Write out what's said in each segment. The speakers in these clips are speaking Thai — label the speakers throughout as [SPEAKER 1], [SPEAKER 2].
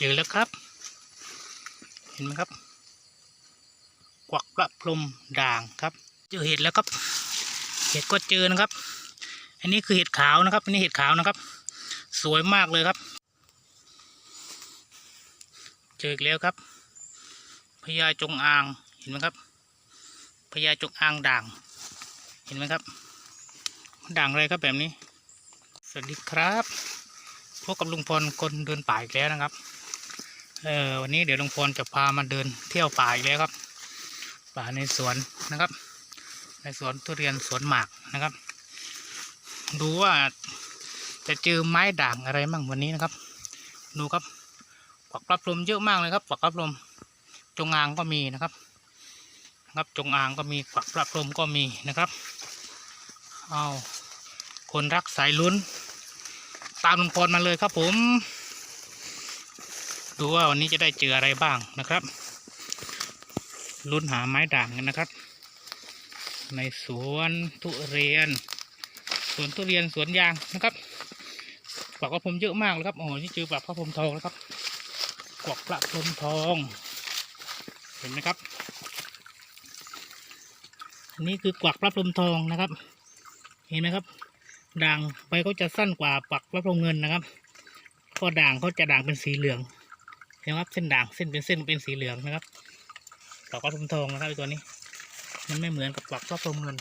[SPEAKER 1] เจอแล้วครับ เห็นไหมครับ กวักประพรมด่างครับ เจอเห็ดแล้วครับ เห็ดก็เจอนะครับ อันนี้คือเห็ดขาวนะครับ อันนี้เห็ดขาวนะครับ สวยมากเลยครับ เจออีกแล้วครับพญาจงอางเห็นไหมครับพญาจงอางด่าง เห็นไหมครับ ด่างอะไรครับแบบนี้ สวัสดีครับพบกับลุงพรคนเดินป่าอีกแล้วนะครับ เออวันนี้เดี๋ยวลุงพรจะพามาเดินเที่ยวป่าอีกแล้วครับ ป่าในสวนนะครับ ในสวนทุเรียนสวนหมากนะครับ ดูว่าจะเจอไม้ด่างอะไรมั่งวันนี้นะครับ ดูครับปักปรับลมเยอะมากเลยครับปักปรับลมจงอางก็มีนะครับนะครับจงอางก็มีปักปรับลมก็มีนะครับเอาคนรักสายลุ้น ตามลุงพรมาเลยครับผม ดูว่าวันนี้จะได้เจออะไรบ้างนะครับลุ้นหาไม้ด่างกันนะครับ ในสวนทุเรียน สวนทุเรียนสวนยางนะครับกวักกระผมเยอะมากเลยครับโอ้โหนี่เจอกวักพระพรมทองนะครับกวักพระพรมทอง เห็นไหมครับอันนี้คือกวักพระพรมทองนะครับ เห็นไหมครับ ด่างใบเขาจะสั้นกว่าปักพระพรมเงินนะครับก็ด่างเขาจะด่างเป็นสีเหลือง นไหมครับเส้นด่างเส้นเป็นเส้นเป็นสีเหลืองนะครับปักพระพรมทองนะครับตัวนี้ มันไม่เหมือนกับปักพระพรหมเงิน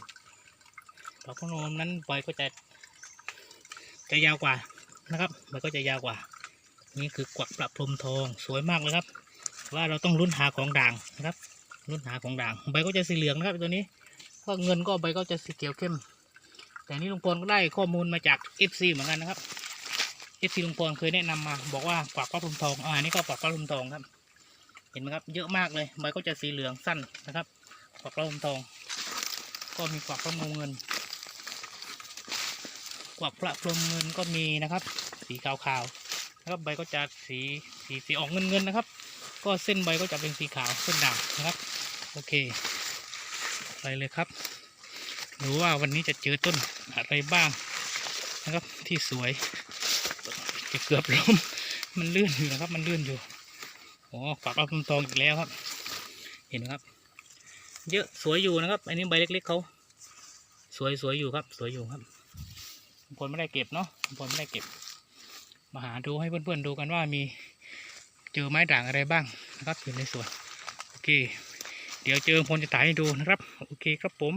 [SPEAKER 1] ปักพระพรหมนั้นใบก็จะจะยาวกว่านะครับใบก็จะยาวกว่า นี่คือกวักประพรมทองสวยมากเลยครับ ว่าเราต้องลุ้นหาของด่างนะครับลุ้นหาของด่างใบก็จะสีเหลืองนะครับตัวนี้ก็เงินก็ใบก็จะสีเขียวเข้ม แต่นี่ลุงพลก็ได้ข้อมูลมาจาก FC เหมือนกันนะครับ FC ลุงพลเคยแนะนำมา บอกว่ากวักพระพรหมทองอ่านี่ก็กวักพระพรหมทองครับ เห็นไหมครับ เยอะมากเลยใบก็จะสีเหลืองสั้นนะครับกวักพระพรหมทอง ก็มีกวักพระพรหมเงิน กวักพระพรมเงินก็มีนะครับ สีขาวๆนะครับใบก็จะสีสีสีออกเงินเงินๆนะครับ ก็เส้นใบก็จะเป็นสีขาวเส้นด่างนะครับ โอเคไปเลยครับดูว่าวันนี้จะเจอต้นอะไรบ้างนะครับที่สวย จะเกือบล้ม มันเลื่อนอยู่นะครับ มันเลื่อนอยู่โอ้ฝักเอาพรมทองอีกแล้วครับ เห็นไหมครับ เยอะสวยอยู่นะครับ อันนี้ใบเล็กๆเขาสวยสวยอยู่ครับ สวยอยู่ครับบางคนไม่ได้เก็บเนาะบางคนไม่ได้เก็บ มาหาดูให้เพื่อนๆดูกันว่ามีเจอไม้ด่างอะไรบ้างนะครับอยู่ในสวนโอเค เดี๋ยวเจอพลจะถ่ายให้ดูนะครับ โอเคครับผม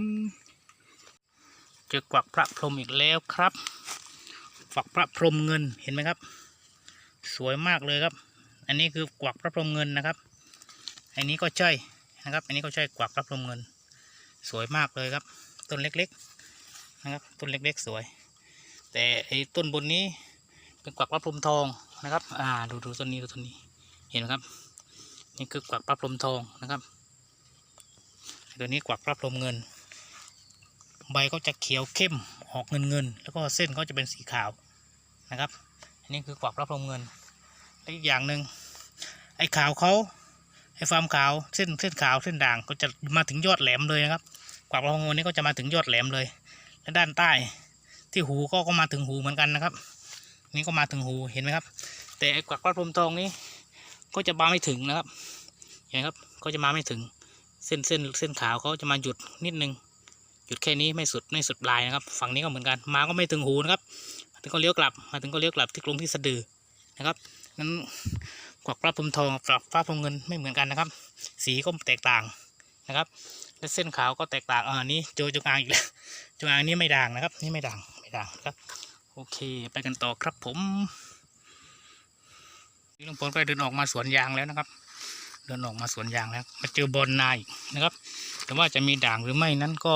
[SPEAKER 1] เจอกวักพระพรหมอีกแล้วครับ ฝักพระพรหมเงินเห็นไหมครับ สวยมากเลยครับ อันนี้คือกวักพระพรหมเงินนะครับ อันนี้ก็ใช่นะครับ อันนี้ก็ใช่กวักพระพรหมเงิน สวยมากเลยครับ ต้นเล็กๆนะครับ ต้นเล็กๆสวย แต่ไอ้ต้นบนนี้เป็นกวักพระพรหมทองนะครับ อ่า ดูดูต้นนี้ดูต้นนี้ เห็นไหมครับ นี่คือกวักพระพรหมทองนะครับตัวนี้กวักพระพรหมเงิน ใบก็จะเขียวเข้ม ออกเงินเงิน แล้วก็เส้นก็จะเป็นสีขาวนะครับ อันนี้คือกวักพระพรหมเงินและอีกอย่างหนึ่งไอ้ขาวเขาไอ้ฟาร์มขาวเส้นเส้นขาวเส้นด่างก็จะมาถึงยอดแหลมเลยนะครับ กวักพระพรหมเงินนี้ก็จะมาถึงยอดแหลมเลย และด้านใต้ที่หูก็ก็มาถึงหูเหมือนกันนะครับ นี่ก็มาถึงหูเห็นไหมครับ แต่ไอ้กวักพระพรหมทองนี้ก็จะมาไม่ถึงนะครับเห็นครับก็จะมาไม่ถึงเส้นเส้นเส้นขาวเขาจะมาหยุดนิดนึง หยุดแค่นี้ไม่สุดไม่สุดปลายนะครับ ฝั่งนี้ก็เหมือนกัน มาก็ไม่ถึงหูนะครับมาถึงก็เลี้ยวกลับ มาถึงก็เลี้ยวกลับที่กรงที่สะดือนะครับนั้นกวักปลาพรมทองกับปลาพรมเงินไม่เหมือนกันนะครับ สีก็แตกต่างนะครับ และเส้นขาวก็แตกต่างอ่านี่โจจงอางอีกแล้วจงอางนี้ไม่ด่างนะครับ นี่ไม่ด่างไม่ด่างนะครับ โอเค ไปกันต่อครับผมนี่ลุงพลก็เดินออกมาสวนยางแล้วนะครับ เดินออกมาสวนยางแล้วมาเจอบอลนาอีกนะครับ แต่ว่าจะมีด่างหรือไม่นั้นก็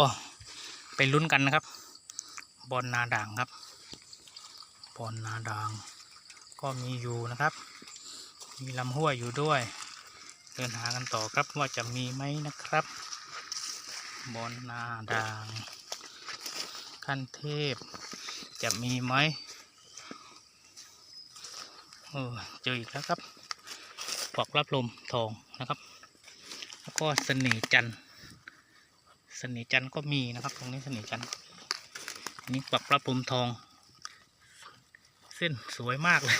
[SPEAKER 1] ไปลุ้นกันนะครับ บอลนาด่างครับ บอลนาด่าง ก็มีอยู่นะครับ มีลำห้วยอยู่ด้วย เดินหากันต่อครับว่าจะมีไหมนะครับ บอลนาด่าง ขั้นเทพ จะมีไหมเออเจออีกแล้วครับปอกรับลมทองนะครับ แล้วก็เสน่ห์จันทร์ สน่ห์จันก็มีนะครับ ตรงนี้เสน่ห์จันอันนี้ปักปลาปมทอง เส้นสวยมากเลย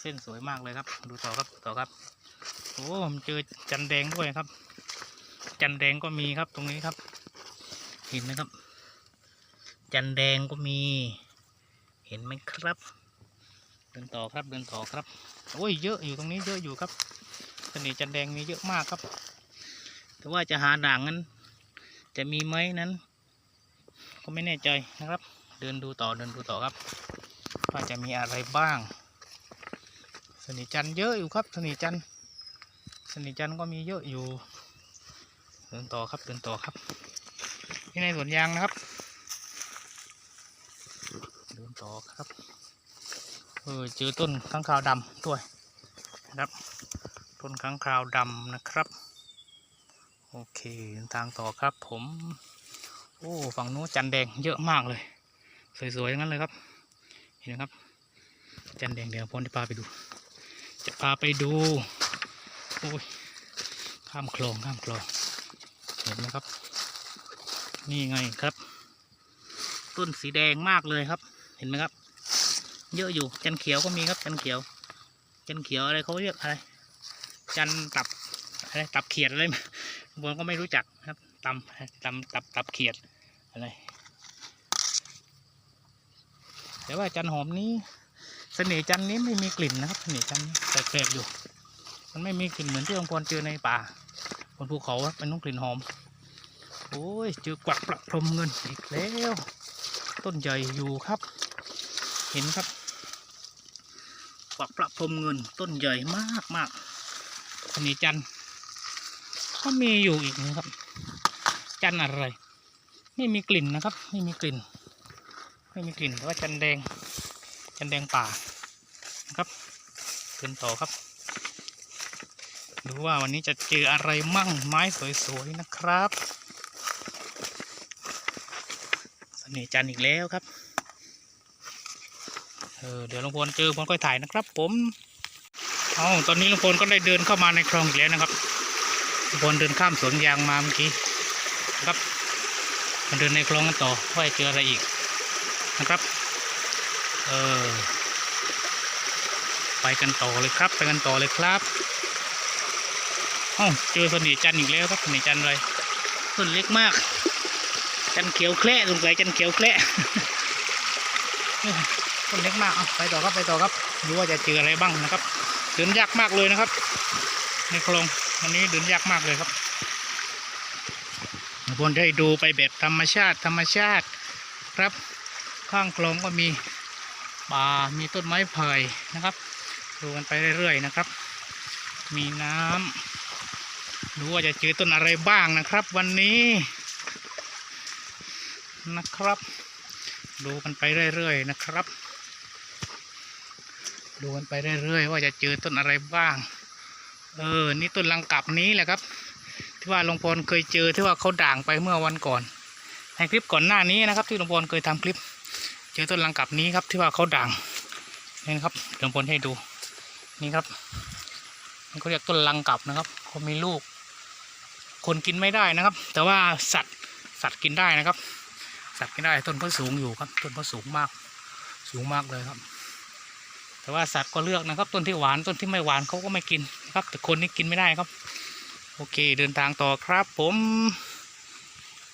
[SPEAKER 1] เส้นสวยมากเลยครับ ดูต่อครับต่อครับโอ้ผมเจอจันแดงด้วยครับ จันแดงก็มีครับตรงนี้ครับ เห็นไหมครับ จันแดงก็มี เห็นไหมครับ เดินต่อครับเดินต่อครับโอ้ยเยอะอยู่ตรงนี้เยอะอยู่ครับเสน่ห์จันแดงมีเยอะมากครับแต่ว่าจะหาด่างนั้น จะมีไหมนั้น ก็ไม่แน่ใจนะครับ เดินดูต่อเดินดูต่อครับว่าจะมีอะไรบ้าง สนิจันเยอะอยู่ครับ สนิจันสนิจันก็มีเยอะอยู่เดินต่อครับเดินต่อครับที่ในสวนยางนะครับ เดินต่อครับเออเจอต้นข้างคาวดำด้วยนะครับต้นข้างคาวดำนะครับ โอเคทางต่อครับผม โอ้ฝั่งนู้นจันแดงเยอะมากเลย สวยๆทั้งนั้นเลยครับ เห็นไหมครับ จันแดงเดี๋ยวผมจะพาไปดู จะพาไปดูโอ้ยข้ามคลองข้ามคลองเห็นไหมครับ นี่ไงครับ ต้นสีแดงมากเลยครับ เห็นไหมครับ เยอะอยู่จันเขียวก็มีครับจันเขียว จันเขียวอะไรเขาเรียกอะไรจันตับอะไรตับเขียดอะไร ผมก็ไม่รู้จักครับตำตำตับตับเขียดอะไร แต่ว่าจันหอมนี้เสน่ห์จันนี้ไม่มีกลิ่นนะครับเสน่ห์จันนี้แปลกๆอยู่ มันไม่มีกลิ่นเหมือนที่องค์พรเจอในป่าบนภูเขาครับเป็นน้องกลิ่นหอม โอ้ยเจอกวักประพรมเงินอีกแล้ว ต้นใหญ่อยู่ครับ เห็นครับกวักประพรมเงินต้นใหญ่มากมากเสน่ห์จัน ก็มีอยู่อีกนะครับ จันอะไร ไม่มีกลิ่นนะครับ ไม่มีกลิ่น ไม่มีกลิ่นแต่ว่าจันแดง จันแดงป่านะครับเดินต่อครับดูว่าวันนี้จะเจออะไรมั่งไม้สวยๆนะครับเสน่ห์จันอีกแล้วครับเออเดี๋ยวลวงพลเจอผมค่อยถ่ายนะครับ ผมเอาตอนนี้ลวงพลก็ได้เดินเข้ามาในคลองอีกแล้วนะครับ หลวงพลเดินข้ามสวนยางมาเมื่อกี้นะครับมาเดินในคลองกันต่อว่าจะเจออะไรอีกนะครับ เออไปกันต่อเลยครับ ไปกันต่อเลยครับอ้าเจอสน่ห์จันอีกแล้วครับสน่ห์จันทร์อะไรต้นเล็กมาก จันเขียวแคละสงสัยจันเขียวแคละต้นเล็กมากเอาไปต่อครับไปต่อครับดูว่าจะเจออะไรบ้างนะครับเดินยากมากเลยนะครับ ในคลอง วันนี้เดินยากมากเลยครับบนได้ดูไปแบบธรรมชาติธรรมชาติครับ ข้างคลองก็มีป่ามีต้นไม้ไผ่นะครับ ดูกันไปเรื่อยๆนะครับ มีน้ำดูว่าจะเจอต้นอะไรบ้างนะครับ วันนี้นะครับ ดูกันไปเรื่อยๆนะครับ ดูกันไปเรื่อยๆ ว่าจะเจอต้นอะไรบ้าง เออ นี่ต้นลังกับนี้แหละครับ ที่ว่าหลวงพลเคยเจอที่ว่าเขาด่างไปเมื่อวันก่อน ในคลิปก่อนหน้านี้นะครับ ที่หลวงพลเคยทำคลิป เจอต้นลังกับนี้ครับที่ว่าเขาด่างนี่นะครับหลวงพลให้ดู นี่ครับมันเขาเรียกต้นลังกับนะครับเขามีลูก คนกินไม่ได้นะครับ แต่ว่าสัตว์สัตว์กินได้นะครับ สัตว์กินได้ต้นก็สูงอยู่ครับ ต้นก็สูงมาก สูงมากเลยครับ แต่ว่าสัตว์ก็เลือกนะครับ ต้นที่หวานต้นที่ไม่หวานเขาก็ไม่กิน ครับ แต่คนนี่กินไม่ได้ครับ โอเคเดินทางต่อครับผม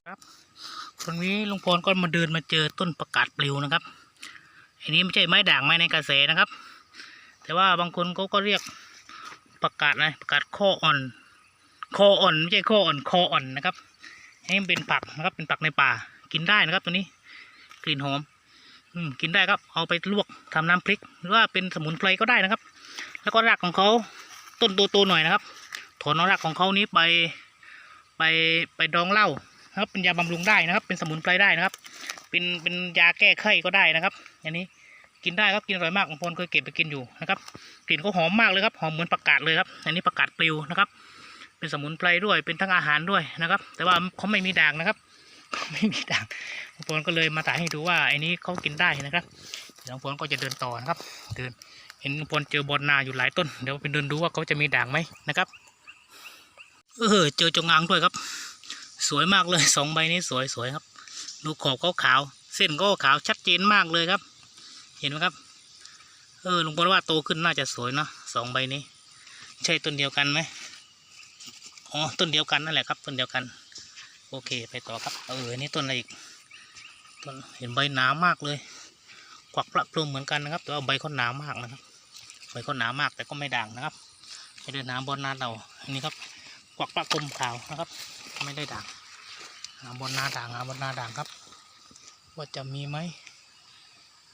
[SPEAKER 1] ครับตรงนี้ลุงพลก็มาเดินมาเจอต้นประกาศปลิวนะครับ อันนี้ไม่ใช่ไม้ด่างไม้ในกระแสนะครับ แต่ว่าบางคนเขาก็เรียกประกาศอะไรประกาศข้ออ่อนคออ่อนไม่ใช่ข้ออ่อนคออ่อนนะครับให้มันเป็นผักนะครับ เป็นผักในป่า กินได้นะครับ ตัวนี้ กลิ่นหอม อืมกินได้ครับ เอาไปลวกทำน้ำพริก หรือว่าเป็นสมุนไพรก็ได้นะครับ แล้วก็รากของเขา ต้นโตๆหน่อยนะครับถอนเอารากของเขานี้ไปไปไปดองเหล้านะครับ เป็นยาบำรุงได้นะครับ เป็นสมุนไพรได้นะครับ เป็นเป็นยาแก้ไข้ก็ได้นะครับ อันนี้กินได้ครับกินอร่อยมากบางคนเคยเก็บไปกินอยู่นะครับกลิ่นก็หอมมากเลยครับหอมเหมือนประกาศเลยครับ อันนี้ประกาศปลิวนะครับ เป็นสมุนไพรด้วยเป็นทั้งอาหารด้วยนะครับ แต่ว่าเขาไม่มีด่างนะครับ ไม่มีด่างบางคนก็เลยมาถ่ายให้ดูว่าไอ้นี้เขากินได้นะครับเดี๋ยวบางคนก็จะเดินต่อนะครับ เดินเห็นบางคนเจอบอลนาอยู่หลายต้นเดี๋ยวไปเดินดูว่าเขาจะมีด่างไหมนะครับเออเจอจงอางด้วยครับ สวยมากเลยสองใบนี้สวยสวยครับ ดูขอบเขาขาวเส้นก็ขาวชัดเจนมากเลยครับ เห็นไหมครับ เออลุงพลว่าโตขึ้นน่าจะสวยเนาะสองใบนี้ ใช่ต้นเดียวกันไหมอ๋อต้นเดียวกันนั่นแหละครับต้นเดียวกัน โอเคไปต่อครับ เอออันนี่ต้นอะไรอีก ต้นเห็นใบหนามากเลยกวักประพรมเหมือนกันนะครับ แต่ว่าใบเขาหนามากนะครับ ใบเขาหนามากแต่ก็ไม่ด่างนะครับ ไม่ได้หน้ำบนนาเรา อันนี้ครับกวักประพรมขาวนะครับ ไม่ได้ด่างหาบนนาด่างหาบนนาด่างครับ ว่าจะมีไหม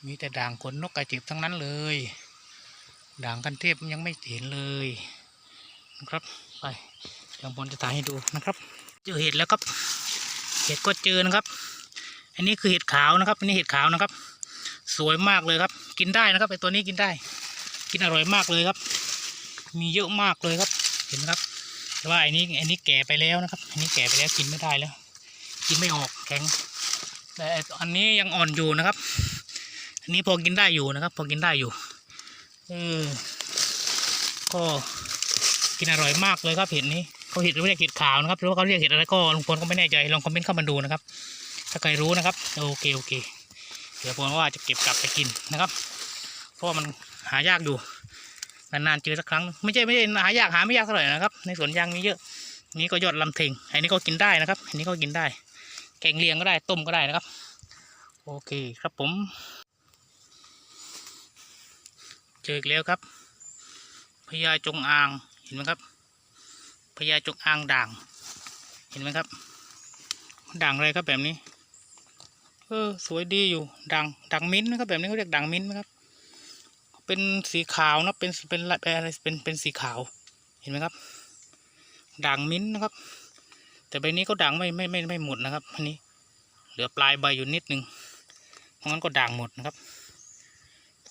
[SPEAKER 1] มีแต่ด่างขนนกกระจิบทั้งนั้นเลย ด่างกันเทพยังไม่เห็นเลยนะครับ ไปเดี๋ยวบอลจะถ่ายให้ดูนะครับ เจอเห็ดแล้วครับ เห็ดก็เจอนะครับ อันนี้คือเห็ดขาวนะครับ อันนี้เห็ดขาวนะครับ สวยมากเลยครับ กินได้นะครับไอตัวนี้กินได้ กินอร่อยมากเลยครับ มีเยอะมากเลยครับ เห็นไหมครับ แต่ว่าอันนี้อันนี้แก่ไปแล้วนะครับ อันนี้แก่ไปแล้วกินไม่ได้แล้ว กินไม่ออกแข็ง แต่อันนี้ยังอ่อนอยู่นะครับ อันนี้พอกินได้อยู่นะครับ พอกินได้อยู่เออก็กินอร่อยมากเลยครับเห็ดนี้ เขาเห็ดเรียกเห็ดขาวนะครับหรือว่าเขาเรียกเห็ดอะไรก็ลุงพลก็ไม่แน่ใจลองคอมเมนต์เข้ามาดูนะครับ ถ้าใครรู้นะครับโอเคโอเค เดี๋ยวผมว่าจะเก็บกลับไปกินนะครับ เพราะมันหายากอยู่นานๆเจอสักครั้ง ไม่ใช่ไม่ใช่หายากหาไม่ยากเท่าไหร่นะครับ ในสวนยางมีเยอะนนี้ก็ยอดลำเทงอันนี้ก็กินได้นะครับ อันนี้ก็กินได้ แกงเลียงก็ได้ต้มก็ได้นะครับ โอเคครับผม เจออีกแล้วครับพญาจงอางเห็นไหมครับ พญาจงอางด่าง เห็นไหมครับ ด่างอะไรครับแบบนี้ เออ สวยดีอยู่ด่างด่างมิ้นท์นะครับแบบนี้เขาเรียกด่างมิ้นท์นะครับ เป็นสีขาวนะเป็นเป็นอะไรเป็นเป็นสีขาว เห็นไหมครับ ด่างมิ้นท์นะครับ แต่ใบนี้ก็ด่างไม่ไม่ไม่ไม่หมดนะครับอันนี้ เหลือปลายใบอยู่นิดนึงเพราะงั้นก็ด่างหมดนะครับ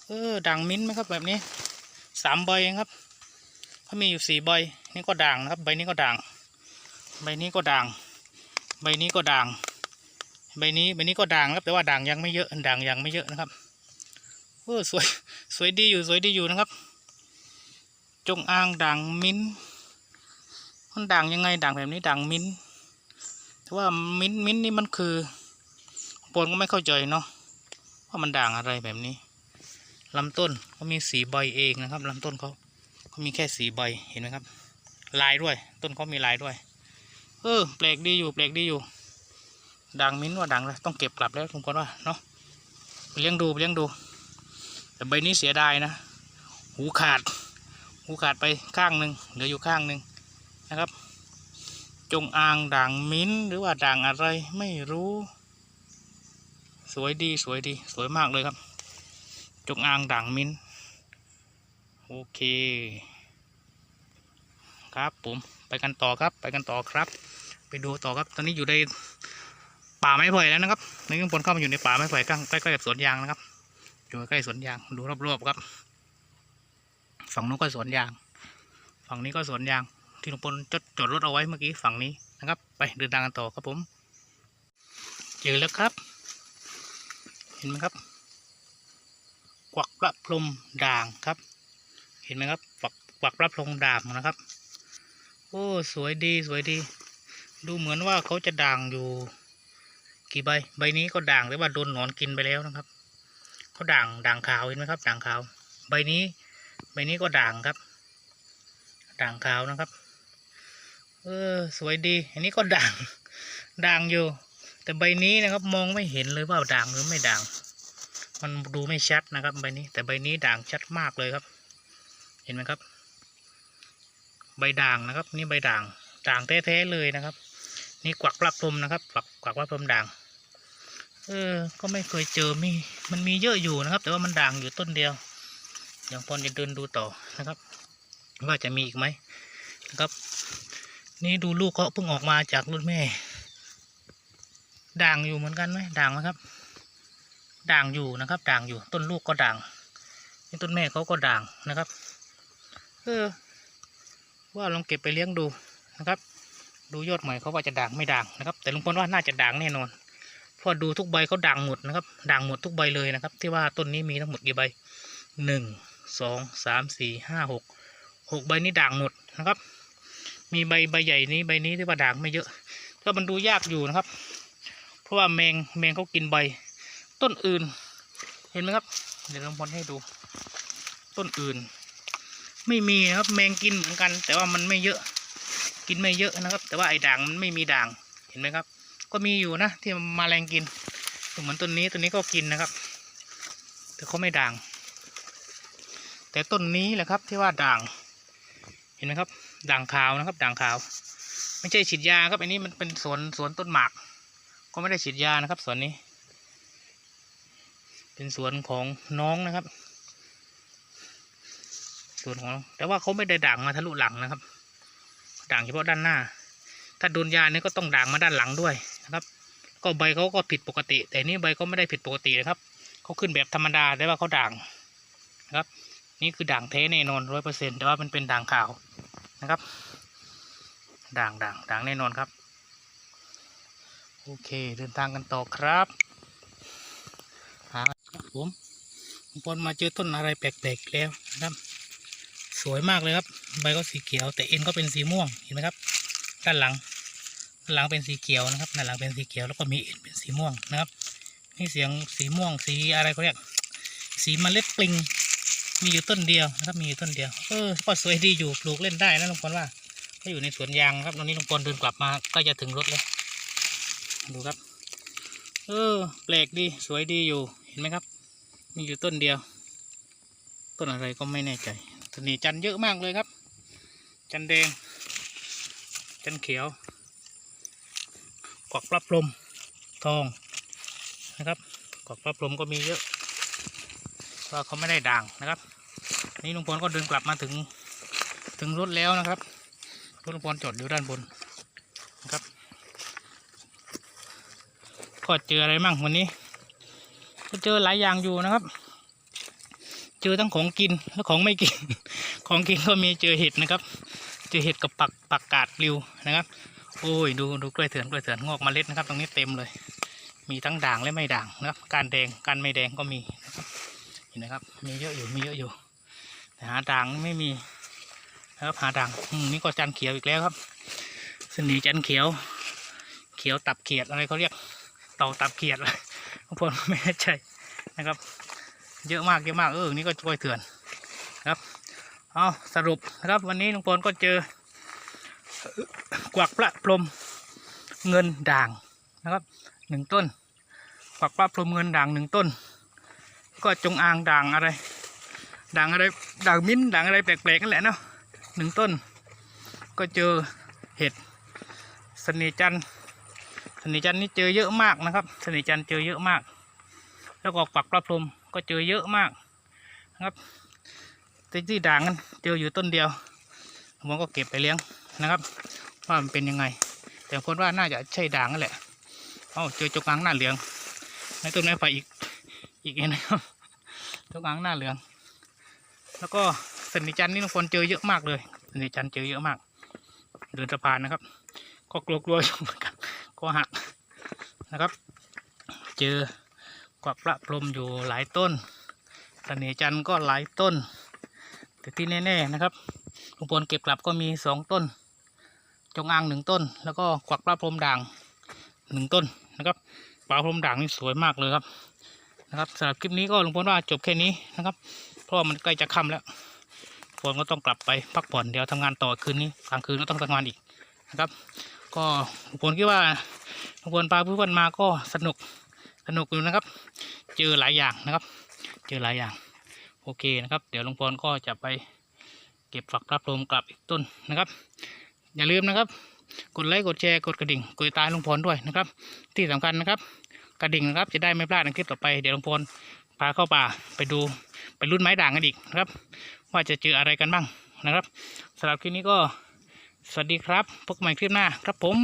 [SPEAKER 1] เออด่างมิ้นท์ไหมครับแบบนี้สามใบเองครับ เขามีอยู่สี่ใบนี่ก็ด่างนะครับ ใบนี้ก็ด่าง ใบนี้ก็ด่าง ใบนี้ก็ด่าง ใบนี้ใบนี้ก็ด่างครับแต่ว่าด่างยังไม่เยอะด่างยังไม่เยอะนะครับเออสวยสวยดีอยู่สวยดีอยู่นะครับ จงอางด่างมิ้นมันด่างยังไงด่างแบบนี้ด่างมิ้นแต่ว่ามิ้นมิ้นนี่มันคือปนก็ไม่เข้าใจเนาะว่ามันด่างอะไรแบบนี้ลำต้นก็มีสีใบเองนะครับลำต้นเขา เขามีแค่สีใบเห็นไหมครับ ลายด้วย ต้นเขามีลายด้วย เออแปลกดีอยู่แปลกดีอยู่ด่างมิ้นว่าด่างเลยต้องเก็บกลับแล้วทุกคนว่าเนาะไปเลี้ยงดูไปเลี้ยงดู แต่ใบนี้เสียดายนะ หูขาด หูขาดไปข้างหนึ่งเหลืออยู่ข้างหนึ่งนะครับ จงอางด่างมิ้นหรือว่าด่างอะไรไม่รู้ สวยดีสวยดี สวยมากเลยครับ จงอางด่างมิ้น โอเค ครับผมไปกันต่อครับ ไปกันต่อครับ ไปดูต่อครับ ตอนนี้อยู่ในป่าไม้ไผ่แล้วนะครับในข้างบนเข้ามาอยู่ในป่าไม้ไผ่ใกล้ใกล้ๆกับสวนยางนะครับ อยู่ใกล้สวนยางดูรอบๆครับ ฝั่งนู้นก็สวนยาง ฝั่งนี้ก็สวนยาง ที่ลุงพลจดจอดรถเอาไว้เมื่อกี้ฝั่งนี้นะครับ ไปเดินทางกันต่อครับผมเจอแล้วครับ เห็นไหมครับ กวักประพรมด่างครับ เห็นไหมครับกวักกวักระพรมด่างนะครับ โอ้สวยดีสวยดี ดูเหมือนว่าเขาจะด่างอยู่ กี่ใบ ใบนี้ก็ด่างแต่ว่าโดนหนอนกินไปแล้วนะครับเขาด่างด่างขาวเห็นไหมครับ ด่างขาว ใบนี้ ใบนี้ก็ด่างครับ ด่างขาวนะครับ เออสวยดี อันนี้ก็ด่างด่างอยู่ แต่ใบนี้นะครับมองไม่เห็นเลยว่าด่างหรือไม่ด่าง มันดูไม่ชัดนะครับใบนี้ แต่ใบนี้ด่างชัดมากเลยครับ เห็นไหมครับ ใบด่างนะครับ นี่ใบด่าง ด่างแท้ๆเลยนะครับ นี่กวักปลับพรมนะครับกวักกวักปลับพรมด่าง เออ ก็ไม่เคยเจอมีมันมีเยอะอยู่นะครับ แต่ว่ามันด่างอยู่ต้นเดียวเดี๋ยวพอจะเดินดูต่อนะครับ ว่าจะมีอีกไหมนะครับ นี่ดูลูกเขาเพิ่งออกมาจากรุ่นแม่ ด่างอยู่เหมือนกันไหมด่างไหมครับ ด่างอยู่นะครับ ด่างอยู่ต้นลูกก็ด่างนี่ต้นแม่เขาก็ด่างนะครับ เออ ว่าลองเก็บไปเลี้ยงดูนะครับ ดูยอดใหม่เขาว่าจะด่างไม่ด่างนะครับ แต่ลุงพลว่าน่าจะด่างแน่นอนเพราะดูทุกใบเขาด่างหมดนะครับด่างหมดทุกใบเลยนะครับ ที่ว่าต้นนี้มีทั้งหมดกี่ใบหนึ่งสองสามสี่ห้าหกหกใบนี้ด่างหมดนะครับ มีใบใบใหญ่นี้ใบนี้ที่ว่าด่างไม่เยอะ ก็มันดูยากอยู่นะครับ เพราะว่าแมงแมงเขากินใบ ต้นอื่น เห็นไหมครับ เดี๋ยวลุงพลให้ดู ต้นอื่น ไม่มีนะครับแมงกินเหมือนกัน แต่ว่ามันไม่เยอะกินไม่เยอะนะครับ แต่ว่าไอ้ด่างมันไม่มีด่างเห็นไหมครับ ก็มีอยู่นะที่มาแรงกินเหมือนต้นนี้ต้นนี้ก็กินนะครับ แต่เขาไม่ด่าง แต่ต้นนี้แหละครับที่ว่าด่าง เห็นไหมครับ ด่างขาวนะครับ ด่างขาว ไม่ใช่ฉีดยาครับอันนี้มันเป็นสวนสวนต้นหมาก ก็ไม่ได้ฉีดยานะครับสวนนี้ เป็นสวนของน้องนะครับ สวนของแต่ว่าเขาไม่ได้ด่างมาทะลุหลังนะครับ ด่างเฉพาะด้านหน้า ถ้าโดนยาเนี่ยก็ต้องด่างมาด้านหลังด้วยนะครับ ก็ใบเขาก็ผิดปกติ แต่นี่ใบก็ไม่ได้ผิดปกตินะครับเขาขึ้นแบบธรรมดาแต่ว่าเขาด่างนะครับ นี่คือด่างแท้แน่นอนร้อยเปอร์เซ็นแต่ว่ามันเป็นด่างขาวนะครับ ด่างด่างด่างแน่นอนครับ โอเคเดินทางกันต่อครับหาครับผมผมพอมาเจอต้นอะไรแปลกๆแล้วนะครับ สวยมากเลยครับ ใบก็สีเขียว แต่เอ็นก็เป็นสีม่วงเห็นไหมครับ ด้านหลังด้านหลังเป็นสีเขียวนะครับด้านหลังเป็นสีเขียวแล้วก็มีเอ็นเป็นสีม่วงนะครับนี่เสียงสีม่วงสีอะไรเขาเรียกสีเมล็ดปลิงมีอยู่ต้นเดียวนะครับมีอยู่ต้นเดียวเออก็สวยดีอยู่ปลูกเล่นได้นะลุงพลว่าก็อยู่ในสวนยางครับตอนนี้ลุงพลเดินกลับมาก็จะถึงรถแล้วดูครับ เออแปลกดีสวยดีอยู่เห็นไหมครับ มีอยู่ต้นเดียว ต้นอะไรก็ไม่แน่ใจ นีจันเยอะมากเลยครับ จันแดง จันเขียวกวักปลาพรมทองนะครับกวักปลาพรมก็มีเยอะว่าเขาไม่ได้ด่างนะครับ นี่ลุงพลก็เดินกลับมาถึงถึงรถแล้วนะครับรถลุงพลจอดอยู่ด้านบนนะครับก็เจออะไรมั่งวันนี้ก็เจอหลายอย่างอยู่นะครับ เจอทั้งของกินและของไม่กิน ของกินก็มีเจอเห็ดนะครับ เจอเห็ดกับปักปักกาดปลิวนะครับ โอ้ยดูดูกล้วยเถื่อนกล้วยเถื่อนงอกเมล็ดนะครับ ตรงนี้เต็มเลย มีทั้งด่างและไม่ด่างนะครับ การแดงการไม่แดงก็มีนะครับเห็นนะครับ มีเยอะอยู่มีเยอะอยู่แต่หาด่างไม่มีนะครับหาด่างอืมนี่ก็จันเขียวอีกแล้วครับสนีจันเขียว เขียวตับเขียดอะไรเขาเรียกเต่าตับเขียดอะไรบางคนไม่แน่ใจนะครับ เยอะมากเยอะมากเออนี่ก็ช่วยเถื่อนครับเอาสรุปนะครับวันนี้ลุงพลก็เจอกวักพระพรมเงินด่างนะครับหนึ่งต้นกวักพระพรมเงินด่างหนึ่งต้น ก็จงอางด่างอะไร ด่างอะไรด่างมิ้นด่างอะไรแปลกๆนั่นแหละเนาะหนึ่งต้น ก็เจอเห็ดเสน่ห์จันสนิจันนี่เจอเยอะมากนะครับสนิจันเจอเยอะมาก แล้วก็ปักปลาพรม ก็เจอเยอะมากนะครับแต่ที่ด่างกันเจออยู่ต้นเดียวผมก็เก็บไปเลี้ยงนะครับ ว่ามันเป็นยังไง แต่คนว่าน่าจะใช่ด่างนั่นแหละเอ้าเจอจกอางหน้าเหลืองในต้นไม้ไผ่อีกอีกเองนะครับจกอางหน้าเหลือง แล้วก็สนิจันนี่ทุกคนเจอเยอะมากเลยสนิจันเจอเยอะมากเดินสะพานนะครับ ก็กลัวๆอยู่เหมือนกันก็หักนะครับ เจอ กวักพระพรหมอยู่หลายต้นตะเนจันทร์ก็หลายต้น แต่ที่แน่ๆนะครับลุงพลเก็บกลับก็มีสองต้น จงอางหนึ่งต้น แล้วก็กวักพระพรหมด่างหนึ่งต้นนะครับปลาพรหมด่างนี่สวยมากเลยครับนะครับสำหรับคลิปนี้ก็ลุงพลว่าจบแค่นี้นะครับเพราะมันใกล้จะค่ำแล้วพลก็ต้องกลับไปพักผ่อนเดี๋ยวทำงานต่อคืนนี้กลางคืนก็ต้องทำงานอีกนะครับ ก็ผมคิดว่าคนพาเพื่อนมาก็สนุก สนุกอยู่นะครับ เจอหลายอย่างนะครับ เจอหลายอย่าง โอเคนะครับ เดี๋ยวลุงพลก็จะไปเก็บฝักพระพรหมกลับอีกต้นนะครับ อย่าลืมนะครับ กดไลค์กดแชร์กดกระดิ่งกดติดตามลุงพลด้วยนะครับ ที่สำคัญนะครับ กระดิ่งนะครับจะได้ไม่พลาดในคลิปต่อไปเดี๋ยวลุงพลพาเข้าป่าไปดูไปรุ่นไม้ด่างกันอีกนะครับ ว่าจะเจออะไรกันบ้างนะครับสำหรับคลิปนี้ก็สวัสดีครับพบกันใหม่คลิปหน้าครับผม